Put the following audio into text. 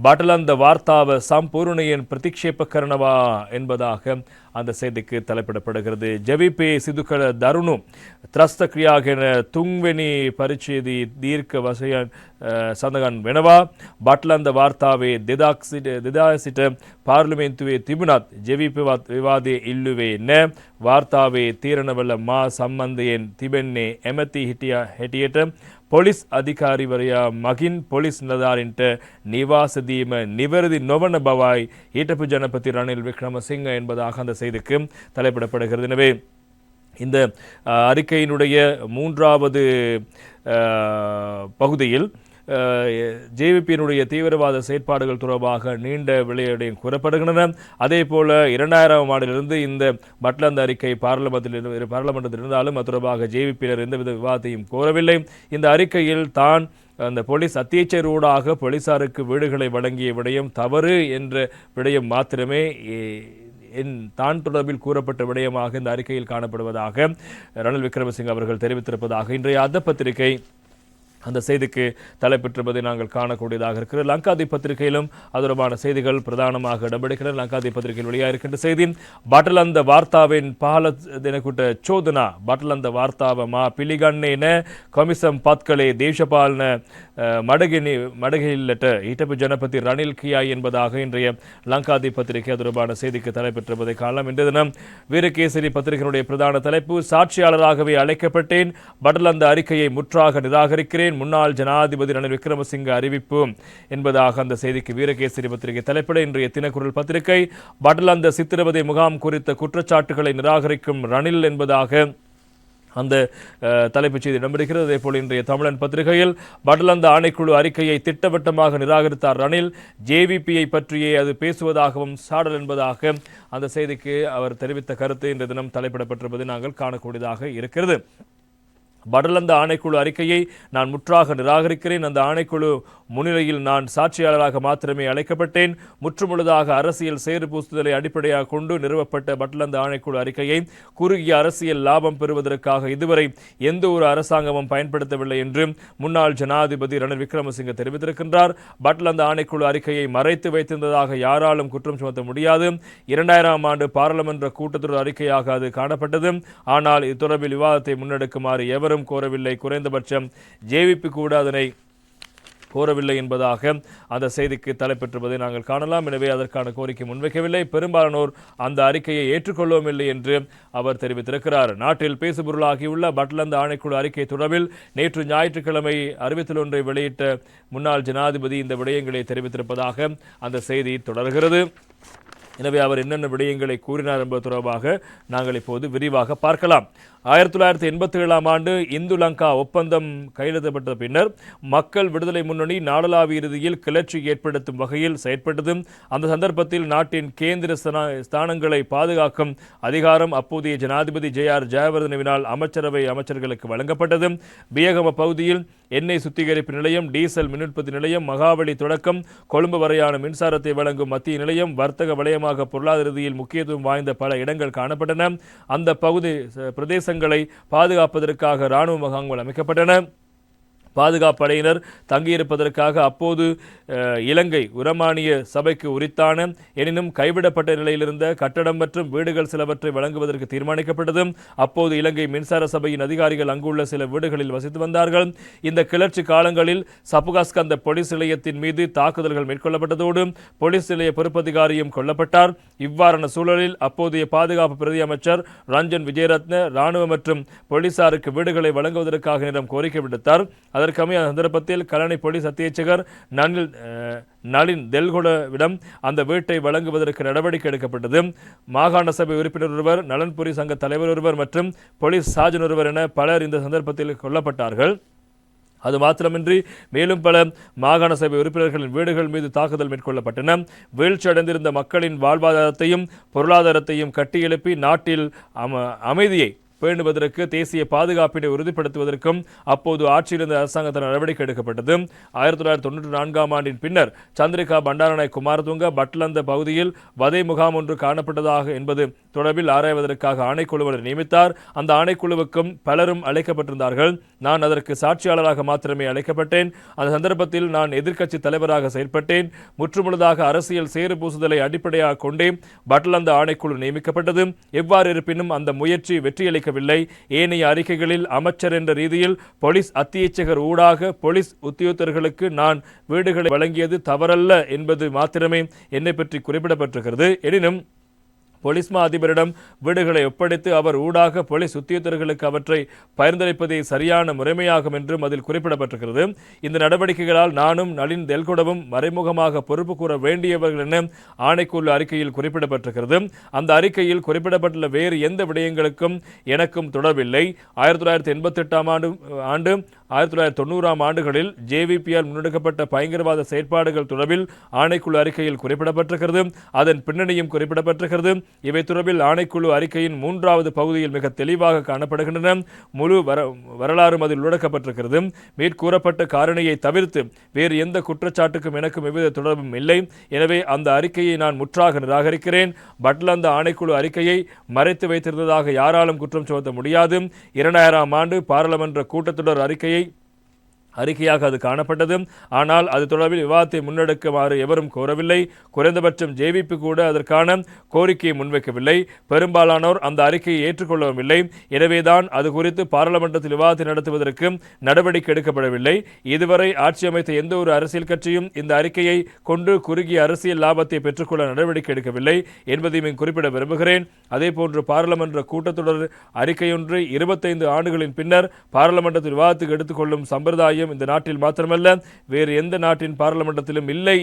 பட்டலந்த வார்த்தாவ சம்பூர்ணையின் பிரதிக்ஷேப கரணவா என்பதாக அந்த செய்திக்கு தலைப்பிடப்படுகிறது. ஜெவிபே சிதுக்கள தருணு திரஸ்தக்ரியாக என துங்வெனி பரிச்சேதி தீர்க்க வசையான் சந்தகான் வெனவா. பட்லந்த வார்த்தாவே திதாக்சிட திதாசிட்ட பார்லிமென்த்துவே திபுனாத் ஜெவிபி விவாதே இல்லுவே ந. வார்த்தாவே தீரனவல்ல மா ವಾರ್ತಾವೇ ತೀರಣವಲ್ಲ ಮಾ ಸಂಬಂಧೆಯನ್ ತಿಬೆನ್ನೆ ಎಮತಿ ಹಿಟಿಯ ಹೆಟಿಯಟ ಪೊಲೀಸ್ ಅಧಿಕಾರಿವರೆಯ ಮಗಿನ್ ಪೊಲೀಸ್ ನದಾರಿಂಟ ನಿವಾಸದೀಮ ನಿವರದಿ ನೊವನ ಬವಾಯ್ ஜனபதி ரணில் விக்ரமசிங்க என்பதாக அந்த செய்திக்கு தலைப்பிடப்படுகிறது. எனவே இந்த அறிக்கையினுடைய மூன்றாவது பகுதியில் ஜேவிபியினுடைய தீவிரவாத செயற்பாடுகள் தொடர்பாக நீண்ட விளையாடையும் கூறப்படுகின்றன. அதே போல இரண்டாயிரம் ஆண்டிலிருந்து இந்த பட்லந்த அறிக்கை பாராளுமன்றத்தில் இரு- பாராளுமன்றத்தில் இருந்தாலும் அது தொடர்பாக ஜேவிபியினர் எந்தவித விவாதத்தையும் கோரவில்லை. இந்த அறிக்கையில் தான் அந்த போலீஸ் அத்தியட்சரூடாக போலீசாருக்கு வீடுகளை வழங்கிய விடயம் தவறு என்ற விடயம் மாத்திரமே என் தான் தொடர்பில் கூறப்பட்ட விடயமாக இந்த அறிக்கையில் காணப்படுவதாக ரணில் விக்ரமசிங்க அவர்கள் தெரிவித்திருப்பதாக இன்றைய அந்த பத்திரிகை அந்த செய்திக்கு தலைப்பெற்றிருப்பதை நாங்கள் காணக்கூடியதாக இருக்கிறது. லங்காதி பத்திரிகையிலும் அதுரமான செய்திகள் பிரதானமாக இடம்பெடுக்கிறது லங்காதி பத்திரிகையில் வெளியாக இருக்கின்ற செய்தி பட்டலந்த வார்த்தாவின் பால தினக்கூட்ட சோதனா பட்டலந்த வார்த்தாவ மா பிலிகண்ணேன கமிசம் பாத்களே தேசபாலன மடகினி மடகில்லட்ட ஈட்டப்பு ஜனபதி ரணில் கியாய் என்பதாக இன்றைய லங்காதி பத்திரிகை தொடர்பான செய்திக்கு தலைப்பெற்றிருப்பதை காணலாம். இன்றைய தினம் வீரகேசரி பத்திரிகையினுடைய பிரதான தலைப்பு சாட்சியாளராகவே அழைக்கப்பட்டேன் பட்டலந்த அறிக்கையை முற்றாக நிராகரிக்கிறேன் முன்னாள் ஜனாதிபதி ரணில் விக்ரமசிங்க அறிவிப்பு என்பதாக அந்த செய்திக்கு வீரகேசரி பத்திரிகை தலைப்பிட இன்றைய தினக்குரல் பத்திரிகை பட்டலந்த சித்திரவதை முகாம் குறித்த குற்றச்சாட்டுகளை நிராகரிக்கும் ரணில் என்பதாக அந்த தலைப்புச் செய்தி இடம்பெறுகிறது. அதே போல் இன்றைய தமிழன் பத்திரிகையில் படலந்த ஆணைக்குழு அறிக்கையை திட்டவட்டமாக நிராகரித்தார் ரணில். ஜேவிபியை பற்றியே அது பேசுவதாகவும் சாடல் என்பதாக அந்த செய்திக்கு அவர் தெரிவித்த கருத்து இன்றைய தினம் தலைப்பிடப்பட்டிருப்பதை நாங்கள் காணக்கூடியதாக இருக்கிறது. படலந்த ஆணைக்குழு அறிக்கையை நான் முற்றாக நிராகரிக்கிறேன். அந்த ஆணைக்குழு முன்னிலையில் நான் சாட்சியாளராக மாத்திரமே அழைக்கப்பட்டேன். முற்றுமுழுதாக அரசியல் சேறு பூசுதலை அடிப்படையாக கொண்டு நிறுவப்பட்ட பட்லந்த ஆணைக்குழு அறிக்கையை குறுகிய அரசியல் லாபம் பெறுவதற்காக இதுவரை எந்த ஒரு அரசாங்கமும் பயன்படுத்தவில்லை என்று முன்னாள் ஜனாதிபதி ரணில் விக்ரமசிங்க தெரிவித்திருக்கின்றார். பட்லந்த ஆணைக்குழு அறிக்கையை மறைத்து வைத்திருந்ததாக யாராலும் குற்றம் சுமத்த முடியாது. இரண்டாயிரம் ஆண்டு பாராளுமன்ற கூட்டத்தொடர் அறிக்கையாக அது காணப்பட்டது. ஆனால் இது தொடர்பில் விவாதத்தை முன்னெடுக்குமாறு எவர் எவரும் கோரவில்லை. குறைந்தபட்சம் ஜேவிபி கூட அதனை கோரவில்லை என்பதாக அந்த செய்திக்கு தலைப்பெற்றுவதை நாங்கள் காணலாம். எனவே அதற்கான கோரிக்கை முன்வைக்கவில்லை. பெரும்பாலானோர் அந்த அறிக்கையை ஏற்றுக்கொள்ளவும் இல்லை என்று அவர் தெரிவித்திருக்கிறார். நாட்டில் பேசுபொருளாகியுள்ள பட்லந்து ஆணைக்குழு அறிக்கை தொடர்பில் நேற்று ஞாயிற்றுக்கிழமை அறிவித்தல் ஒன்றை வெளியிட்ட முன்னாள் ஜனாதிபதி இந்த விடயங்களை தெரிவித்திருப்பதாக அந்த செய்தி தொடர்கிறது. எனவே அவர் என்னென்ன விடயங்களை கூறினார் என்பது தொடர்பாக நாங்கள் இப்போது விரிவாக பார்க்கலாம். ஆயிரத்தி தொள்ளாயிரத்தி எண்பத்தி ஏழாம் ஆண்டு இந்து லங்கா ஒப்பந்தம் கையெழுத்தப்பட்ட பின்னர் மக்கள் விடுதலை முன்னணி நாடளாவிய இறுதியில் கிளர்ச்சி ஏற்படுத்தும் வகையில் செயற்பட்டது. அந்த சந்தர்ப்பத்தில் நாட்டின் கேந்திர ஸ்தானங்களை பாதுகாக்கும் அதிகாரம் அப்போதைய ஜனாதிபதி ஜே ஆர் ஜெயவர்தனவினால் அமைச்சரவை அமைச்சர்களுக்கு வழங்கப்பட்டது. பியகம பகுதியில் எண்ணெய் சுத்திகரிப்பு நிலையம் டீசல் மின் உற்பத்தி நிலையம் மகாவலி தொடக்கம் கொழும்பு வரையான மின்சாரத்தை வழங்கும் மத்திய நிலையம் வர்த்தக வலயமாக பொருளாதார ரீதியில் முக்கியத்துவம் வாய்ந்த பல இடங்கள் காணப்பட்டன. அந்த பகுதி பிரதேச பிரதேசங்களை பாதுகாப்பதற்காக இராணுவ முகாம்கள் அமைக்கப்பட்டன. பாதுகாப்பு படையினர் தங்கியிருப்பதற்காக அப்போது இலங்கை உரமானிய சபைக்கு உரித்தான எனினும் கைவிடப்பட்ட நிலையிலிருந்த கட்டடம் மற்றும் வீடுகள் சிலவற்றை வழங்குவதற்கு தீர்மானிக்கப்பட்டது. அப்போது இலங்கை மின்சார சபையின் அதிகாரிகள் அங்குள்ள சில வீடுகளில் வசித்து வந்தார்கள். இந்த கிளர்ச்சி காலங்களில் சபுகாஸ்கந்த போலீஸ் நிலையத்தின் மீது தாக்குதல்கள் மேற்கொள்ளப்பட்டதோடு போலீஸ் நிலைய பொறுப்பதிகாரியும் கொல்லப்பட்டார். இவ்வாறான சூழலில் அப்போதைய பாதுகாப்பு பிரதி அமைச்சர் ரஞ்சன் விஜயரத்ன ராணுவ மற்றும் போலீசாருக்கு வீடுகளை வழங்குவதற்காக நேரம் கோரிக்கை விடுத்தார். அதற்கமைய சந்தர்ப்பத்தில் கலனை போலீஸ் நனில் நளின் தெல்குடவிடம் அந்த வீட்டை வழங்குவதற்கு நடவடிக்கை எடுக்கப்பட்டது. மாகாண சபை உறுப்பினர் ஒருவர் நலன்புரி சங்க தலைவர் ஒருவர் மற்றும் போலீஸ் சாஜன் ஒருவர் என பலர் இந்த சந்தர்ப்பத்தில் கொல்லப்பட்டார்கள். அது மாத்திரமின்றி மேலும் பல மாகாண சபை உறுப்பினர்களின் வீடுகள் மீது தாக்குதல் மேற்கொள்ளப்பட்டன. வீழ்ச்சியடைந்திருந்த மக்களின் வாழ்வாதாரத்தையும் பொருளாதாரத்தையும் கட்டியெழுப்பி நாட்டில் அமைதியை பேணுவதற்கு தேசிய பாதுகாப்பினை உறுதிப்படுத்துவதற்கும் அப்போது ஆட்சியிலிருந்து அரசாங்கத்தின் நடவடிக்கை எடுக்கப்பட்டது. ஆயிரத்தி தொள்ளாயிரத்தி தொன்னூற்றி நான்காம் ஆண்டின் பின்னர் சந்திரிகா பண்டாரநாயக் குமாரதுங்க பட்லந்த பகுதியில் வதை முகாம் ஒன்று காணப்பட்டதாக என்பது தொடர்பில் ஆராய்வதற்காக ஆணைக்குழுவினர் நியமித்தார். அந்த ஆணைக்குழுவுக்கும் பலரும் அழைக்கப்பட்டிருந்தார்கள். நான் அதற்கு சாட்சியாளராக மாத்திரமே அழைக்கப்பட்டேன். அந்த சந்தர்ப்பத்தில் நான் எதிர்க்கட்சி தலைவராக செயல்பட்டேன் முற்றுமுழுதாக அரசியல் சேறு பூசுதலை அடிப்படையாக கொண்டே பட்லந்த ஆணைக்குழு நியமிக்கப்பட்டது. எவ்வாறு இருப்பினும் அந்த முயற்சி வெற்றியளிக்க வெற்றியளிக்கவில்லை ஏனைய அறிக்கைகளில் அமைச்சர் என்ற ரீதியில் போலீஸ் அத்தியட்சகர் ஊடாக போலீஸ் உத்தியோகத்தர்களுக்கு நான் வீடுகளை வழங்கியது தவறல்ல என்பது மாத்திரமே என்னை பற்றி குறிப்பிடப்பட்டிருக்கிறது. எனினும் போலீஸ் மா அதிபரிடம் வீடுகளை ஒப்படைத்து அவர் ஊடாக போலீஸ் உத்தியோகர்களுக்கு அவற்றை பரிந்துரைப்பதே சரியான முறைமையாகும் என்றும் அதில் குறிப்பிடப்பட்டிருக்கிறது. இந்த நடவடிக்கைகளால் நானும் நளின் தெல்கொடவும் மறைமுகமாக பொறுப்பு கூற வேண்டியவர்கள் என ஆணைக்குழு அறிக்கையில் குறிப்பிடப்பட்டிருக்கிறது. அந்த அறிக்கையில் குறிப்பிடப்பட்டுள்ள வேறு எந்த விடயங்களுக்கும் எனக்கும் தொடர்பில்லை. ஆயிரத்தி தொள்ளாயிரத்தி எண்பத்தி எட்டாம் ஆண்டு ஆண்டு ஆயிரத்தி தொள்ளாயிரத்தி தொண்ணூறாம் ஆண்டுகளில் ஜேவிபியால் முன்னெடுக்கப்பட்ட பயங்கரவாத செயற்பாடுகள் தொடர்பில் ஆணைக்குழு அறிக்கையில் குறிப்பிடப்பட்டிருக்கிறது. அதன் பின்னணியும் குறிப்பிடப்பட்டிருக்கிறது. இவை தொடர்பில் ஆணைக்குழு அறிக்கையின் மூன்றாவது பகுதியில் மிக தெளிவாக காணப்படுகின்றன. முழு வர வரலாறும் அதில் உள்ளடக்கப்பட்டிருக்கிறது. மேற்கூறப்பட்ட காரணியை தவிர்த்து வேறு எந்த குற்றச்சாட்டுக்கும் எனக்கும் எவ்வித தொடர்பும் இல்லை. எனவே அந்த அறிக்கையை நான் முற்றாக நிராகரிக்கிறேன். பட்ல அந்த ஆணைக்குழு அறிக்கையை மறைத்து வைத்திருந்ததாக யாராலும் குற்றம் சுமத்த முடியாது. இரண்டாயிரம் ஆண்டு பாராளுமன்ற கூட்டத்தொடர் அறிக்கையை அறிக்கையாக அது காணப்பட்டது. ஆனால் அது தொடர்பில் விவாதத்தை முன்னெடுக்குமாறு எவரும் கோரவில்லை. குறைந்தபட்சம் ஜேவிபி கூட அதற்கான கோரிக்கையை முன்வைக்கவில்லை. பெரும்பாலானோர் அந்த அறிக்கையை ஏற்றுக்கொள்ளவும் இல்லை எனவேதான் அது குறித்து பாராளுமன்றத்தில் விவாதத்தை நடத்துவதற்கு நடவடிக்கை எடுக்கப்படவில்லை. இதுவரை ஆட்சி அமைத்த எந்த ஒரு அரசியல் கட்சியும் இந்த அறிக்கையை கொண்டு குறுகிய அரசியல் லாபத்தை பெற்றுக்கொள்ள நடவடிக்கை எடுக்கவில்லை என்பதையும் குறிப்பிட விரும்புகிறேன். அதேபோன்று பாராளுமன்ற கூட்டத்தொடர் அறிக்கையொன்று இருபத்தைந்து ஆண்டுகளின் பின்னர் பாராளுமன்றத்தில் விவாதத்துக்கு எடுத்துக்கொள்ளும் சம்பிரதாயம் இந்த நாட்டில் மாத்திரமல்ல வேறு எந்த நாட்டின் பாராளுமன்றத்திலும் இல்லை.